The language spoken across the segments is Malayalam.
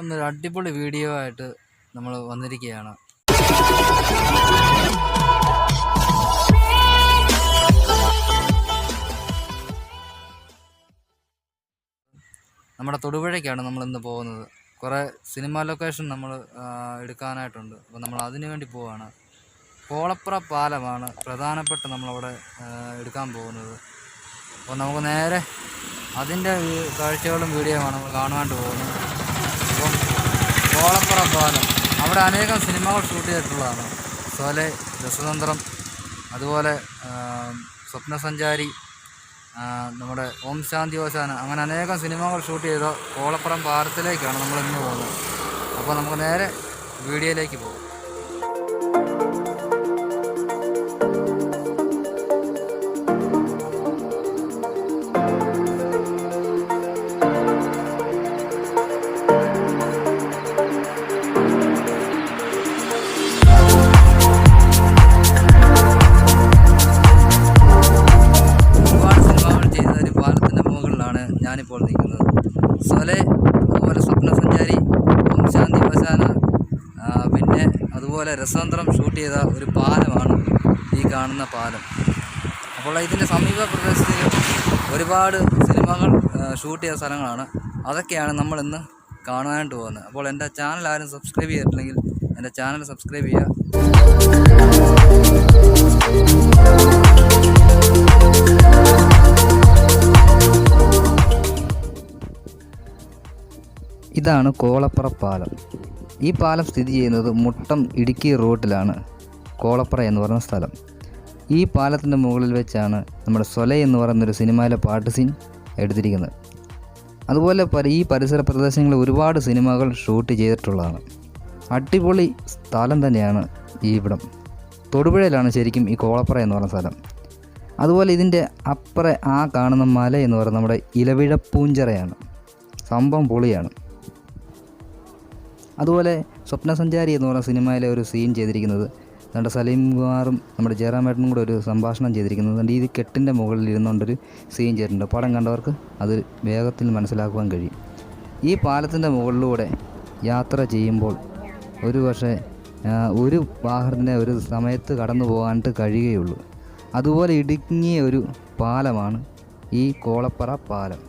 ഒന്നൊരു അടിപൊളി വീഡിയോ ആയിട്ട് നമ്മൾ വന്നിരിക്കുകയാണ്. നമ്മുടെ തൊടുപുഴയ്ക്കാണ് നമ്മൾ ഇന്ന് പോകുന്നത്. കുറേ സിനിമ ലൊക്കേഷൻ നമ്മൾ എടുക്കാനായിട്ടുണ്ട്. അപ്പോൾ നമ്മൾ അതിനു വേണ്ടി പോവുകയാണ് കോളപ്പുറ പാലമാണ് പ്രധാനപ്പെട്ട നമ്മളവിടെ എടുക്കാൻ പോകുന്നത്. അപ്പോൾ നമുക്ക് നേരെ അതിന്റെ കാഴ്ചകളും ആണ് നമ്മൾ കാണുവാണ്ട് പോകുന്നത്. കോളപ്പുറ പാലം അവിടെ അനേകം സിനിമകൾ ഷൂട്ട് ചെയ്തിട്ടുള്ളതാണ്. സോലെ രസതന്ത്രം അതുപോലെ സ്വപ്നസഞ്ചാരി നമ്മുടെ ഓം ശാന്തി ഓശാന അങ്ങനെ അനേകം സിനിമകൾ ഷൂട്ട് ചെയ്ത കോളപ്പുറം പാലത്തിലേക്കാണ് നമ്മൾ ഇന്ന് പോകുന്നത്. അപ്പോൾ നമുക്ക് നേരെ വീഡിയോയിലേക്ക് പോകും. സൊലെ അതുപോലെ സ്വപ്നസഞ്ചാരി ഓം ശാന്തി വശാന പിന്നെ അതുപോലെ രസതന്ത്രം ഷൂട്ട് ചെയ്ത ഒരു പാലമാണ് ഈ കാണുന്ന പാലം. അപ്പോൾ ഇതിന്റെ സമീപ പ്രദേശത്ത് ഒരുപാട് സിനിമകൾ ഷൂട്ട് ചെയ്ത സ്ഥലങ്ങളാണ്. അതൊക്കെയാണ് നമ്മൾ ഇന്ന് കാണാനായിട്ട് പോകുന്നത്. അപ്പോൾ എന്റെ ചാനൽ ആരും സബ്സ്ക്രൈബ് ചെയ്തിട്ടില്ലെങ്കിൽ എന്റെ ചാനൽ സബ്സ്ക്രൈബ് ചെയ്യുക. ഇതാണ് കോളപ്പുറ പാലം. ഈ പാലം സ്ഥിതി ചെയ്യുന്നത് മുട്ടം ഇടുക്കി റോഡിലാണ് കോളപ്പുറ എന്ന് പറയുന്ന സ്ഥലം. ഈ പാലത്തിന്റെ മുകളിൽ വെച്ചാണ് നമ്മുടെ സൊല എന്ന് പറയുന്നൊരു സിനിമയിലെ പാട്ട് സീൻ എടുത്തിരിക്കുന്നത്. അതുപോലെ ഈ പരിസര പ്രദേശങ്ങളിൽ ഒരുപാട് സിനിമകൾ ഷൂട്ട് ചെയ്തിട്ടുള്ളതാണ്. അടിപൊളി സ്ഥലം തന്നെയാണ് ഈ ഇവിടം. തൊടുപുഴയിലാണ് ശരിക്കും ഈ കോളപ്പുറ എന്ന് പറയുന്ന സ്ഥലം. അതുപോലെ ഇതിന്റെ അപ്പുറ ആ കാണുന്ന മല എന്ന് പറയുന്നത് നമ്മുടെ ഇലവിഴ പൂഞ്ചിറയാണ്. സംഭവം പൊളിയാണ്. അതുപോലെ സ്വപ്നസഞ്ചാരി എന്ന് പറഞ്ഞ സിനിമയിലെ ഒരു സീൻ ചെയ്തിരിക്കുന്നത്. നമ്മുടെ സലീം കുമാറും നമ്മുടെ ജയറാമേട്ടനും കൂടെ ഒരു സംഭാഷണം ചെയ്തിരിക്കുന്നത്. ഈ കെട്ടിന്റെ മുകളിൽ ഇരുന്നുകൊണ്ടൊരു സീൻ ചെയ്തിട്ടുണ്ട്. പടം കണ്ടവർക്ക് അത് വേഗത്തിൽ മനസ്സിലാക്കുവാൻ കഴിയും. ഈ പാലത്തിന്റെ മുകളിലൂടെ യാത്ര ചെയ്യുമ്പോൾ ഒരു പക്ഷേ ഒരു വാഹനത്തിനെ ഒരു സമയത്ത് കടന്നു പോകാനായിട്ട് കഴിയുകയുള്ളൂ. അതുപോലെ ഇടുങ്ങിയ ഒരു പാലമാണ് ഈ കോളപ്പറ പാലം.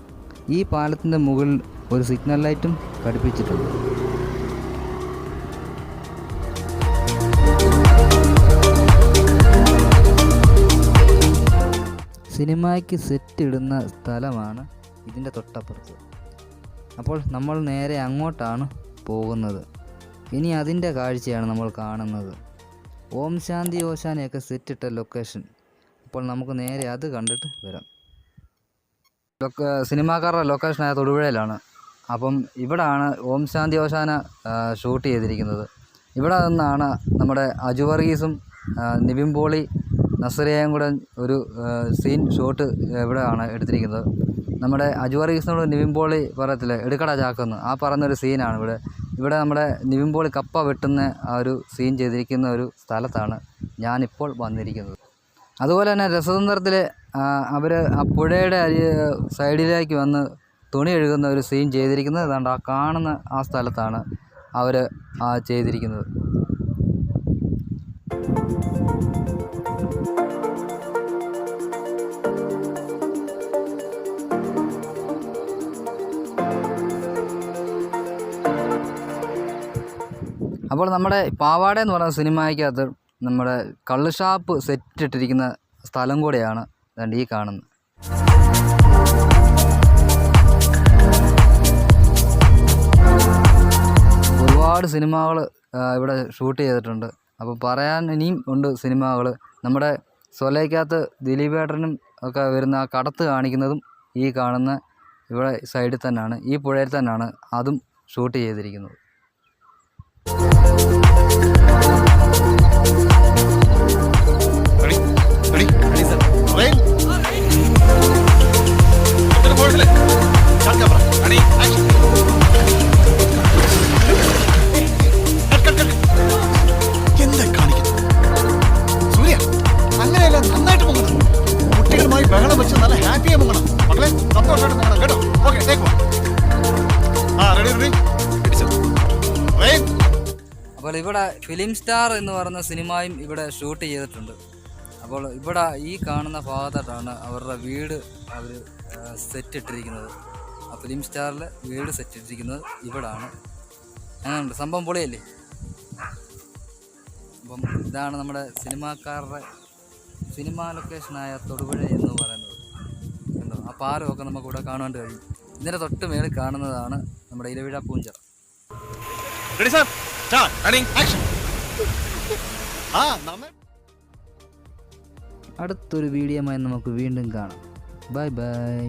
ഈ പാലത്തിന്റെ മുകളിൽ ഒരു സിഗ്നൽ ലൈറ്റും ഘടിപ്പിച്ചിട്ടുണ്ട്. സിനിമയ്ക്ക് സെറ്റ് ഇടുന്ന സ്ഥലമാണ് ഇതിന്റെ തൊട്ടപ്പുറത്ത്. അപ്പോൾ നമ്മൾ നേരെ അങ്ങോട്ടാണ് പോകുന്നത്. ഇനി അതിന്റെ കാഴ്ചയാണ് നമ്മൾ കാണുന്നത്. ഓം ശാന്തി ഓശാനയൊക്കെ സെറ്റ് ഇട്ട ലൊക്കേഷൻ. അപ്പോൾ നമുക്ക് നേരെ അത് കണ്ടിട്ട് വരാം. സിനിമാക്കാരുടെ ലൊക്കേഷനായ തൊടുപുഴയിലാണ്. അപ്പം ഇവിടാണ് ഓം ശാന്തി ഓശാന ഷൂട്ട് ചെയ്തിരിക്കുന്നത്. ഇവിടെ നിന്നാണ് നമ്മുടെ അജു വർഗീസും പോളി നസറിയയും കൂടെ ഒരു സീൻ ഷോട്ട് ഇവിടെ ആണ് എടുത്തിരിക്കുന്നത്? നമ്മുടെ അജുവറീസിനോട് പോളി പറയത്തില്ലേ എടുക്കടാ ചാക്കെന്ന് ആ പറഞ്ഞൊരു സീനാണ് ഇവിടെ. ഇവിടെ നമ്മുടെ നിവിൻ കപ്പ വെട്ടുന്ന ആ ഒരു സീൻ ചെയ്തിരിക്കുന്ന ഒരു സ്ഥലത്താണ് ഞാനിപ്പോൾ വന്നിരിക്കുന്നത്. അതുപോലെ തന്നെ രസതന്ത്രത്തിൽ അവർ ആ പുഴയുടെ അരി സൈഡിലേക്ക് വന്ന് തുണി എഴുകുന്ന ഒരു സീൻ ചെയ്തിരിക്കുന്നത് ഏതാണ്ട് ആ കാണുന്ന ആ സ്ഥലത്താണ് അവർ ആ ചെയ്തിരിക്കുന്നത്. അപ്പോൾ നമ്മുടെ പാവാട എന്ന് പറയുന്ന സിനിമയ്ക്കകത്ത് നമ്മുടെ കള്ള് ഷാപ്പ് സെറ്റ് ഇട്ടിരിക്കുന്ന സ്ഥലം കൂടെയാണ് രണ്ട് ഈ കാണുന്നത്. ഒരുപാട് സിനിമകൾ ഇവിടെ ഷൂട്ട് ചെയ്തിട്ടുണ്ട്. അപ്പോൾ പറയാൻ ഇനിയും ഉണ്ട് സിനിമകൾ. നമ്മുടെ സൊലയ്ക്കകത്ത് ദിലീപേട്ടനും ഒക്കെ വരുന്ന ആ കടത്ത് കാണിക്കുന്നതും ഈ കാണുന്ന ഇവിടെ സൈഡിൽ തന്നെയാണ് ഈ പുഴയിൽ തന്നെയാണ് അതും ഷൂട്ട് ചെയ്തിരിക്കുന്നത്. അപ്പോൾ ഇവിടെ ഫിലിം സ്റ്റാർ എന്ന് പറയുന്ന സിനിമയും ഇവിടെ ഷൂട്ട് ചെയ്തിട്ടുണ്ട്. അപ്പോൾ ഇവിടെ ഈ കാണുന്ന ഭാഗത്തായിട്ടാണ് അവരുടെ വീട് അവർ സെറ്റ് ഇട്ടിരിക്കുന്നത്. ആ ഫിലിം സ്റ്റാറിൽ വീട് സെറ്റ് ഇട്ടിരിക്കുന്നത് ഇവിടാണ്. അങ്ങനെയുണ്ട്. സംഭവം പൊളിയല്ലേ? അപ്പം ഇതാണ് നമ്മുടെ സിനിമാക്കാരുടെ സിനിമാ ലൊക്കേഷനായ തൊടുപുഴ എന്ന് പറയുന്നത്. എന്തോ ആ പാലമൊക്കെ നമുക്ക് ഇവിടെ കാണാൻ കഴിയും. ഇതിന്റെ തൊട്ട് മേളിൽ കാണുന്നതാണ് നമ്മുടെ Ilaveezha Poonchira. Start running action ആ നന്നായി അടുത്തൊരു വീഡിയോമായി നമുക്ക് വീണ്ടും കാണാം. Bye bye